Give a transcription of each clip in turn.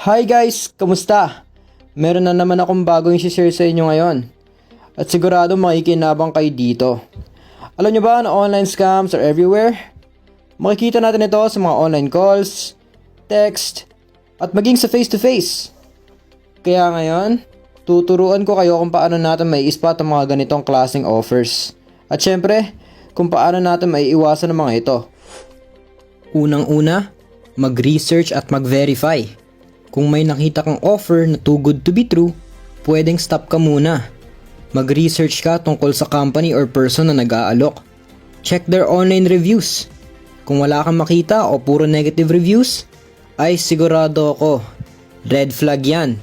Hi guys! Kamusta? Meron na naman akong bagong isi-share sa inyo ngayon. At sigurado makikinabang kayo dito. Alam nyo ba na online scams are everywhere? Makikita natin ito sa mga online calls, text, at maging sa face-to-face. Kaya ngayon, tuturuan ko kayo kung paano natin may spot ang mga ganitong klaseng offers. At syempre, kung paano natin may iwasan ang mga ito. Unang-una, mag-research at mag-verify. Kung may nakita kang offer na too good to be true, pwedeng stop ka muna. Mag-research ka tungkol sa company or person na nag-aalok. Check their online reviews. Kung wala kang makita o puro negative reviews, ay sigurado ako, red flag yan.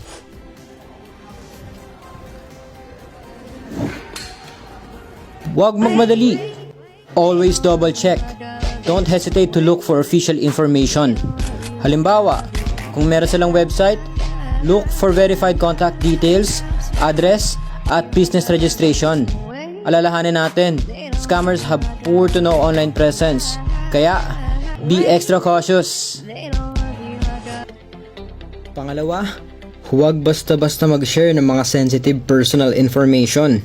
Huwag magmadali. Always double check. Don't hesitate to look for official information. Halimbawa, kung meron silang website, look for verified contact details, address, at business registration. Alalahanin natin, scammers have poor to no online presence. Kaya, be extra cautious. Pangalawa, huwag basta-basta mag-share ng mga sensitive personal information.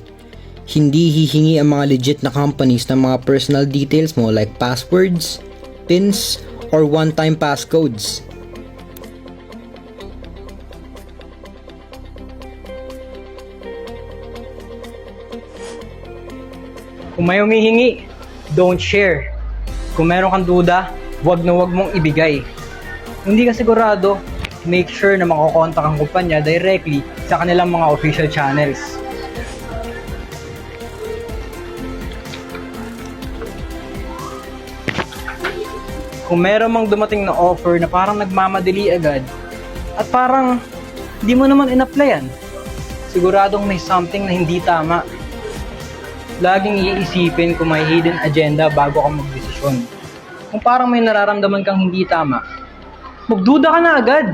Hindi hihingi ang mga legit na companies ng mga personal details mo like passwords, pins, or one-time passcodes. Kung may humihingi, don't share. Kung meron kang duda, wag na wag mong ibigay. Kung hindi ka sigurado, make sure na makakontak ang kumpanya directly sa kanilang mga official channels. Kung meron mang dumating na offer na parang nagmamadali agad at parang hindi mo naman in-applyan, siguradong may something na hindi tama laging iisipin kung may hidden agenda bago ka magdesisyon. Kung parang may nararamdaman kang hindi tama, magduda ka na agad.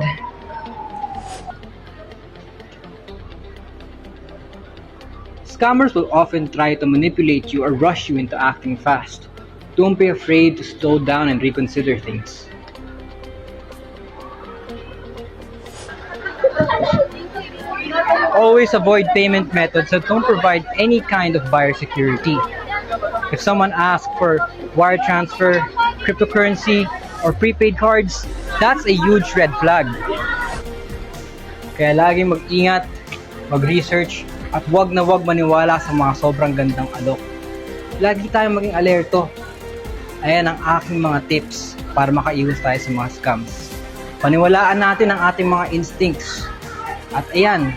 Scammers will often try to manipulate you or rush you into acting fast. Don't be afraid to slow down and reconsider things. Always avoid payment methods that don't provide any kind of buyer security. If someone asks for wire transfer, cryptocurrency, or prepaid cards, that's a huge red flag. Kaya laging mag-ingat, mag-research, at wag na wag maniwala sa mga sobrang gandang alok. Lagi tayong maging alerto. Ayan ang aking mga tips para makaiwas tayo sa mga scams. Paniwalaan natin ang ating mga instincts. At ayan,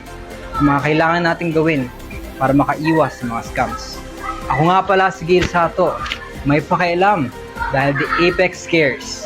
ang mga kailangan natin gawin para makaiwas sa mga scams. Ako nga pala si Gil Sato, may pakialam dahil the Apex Scares.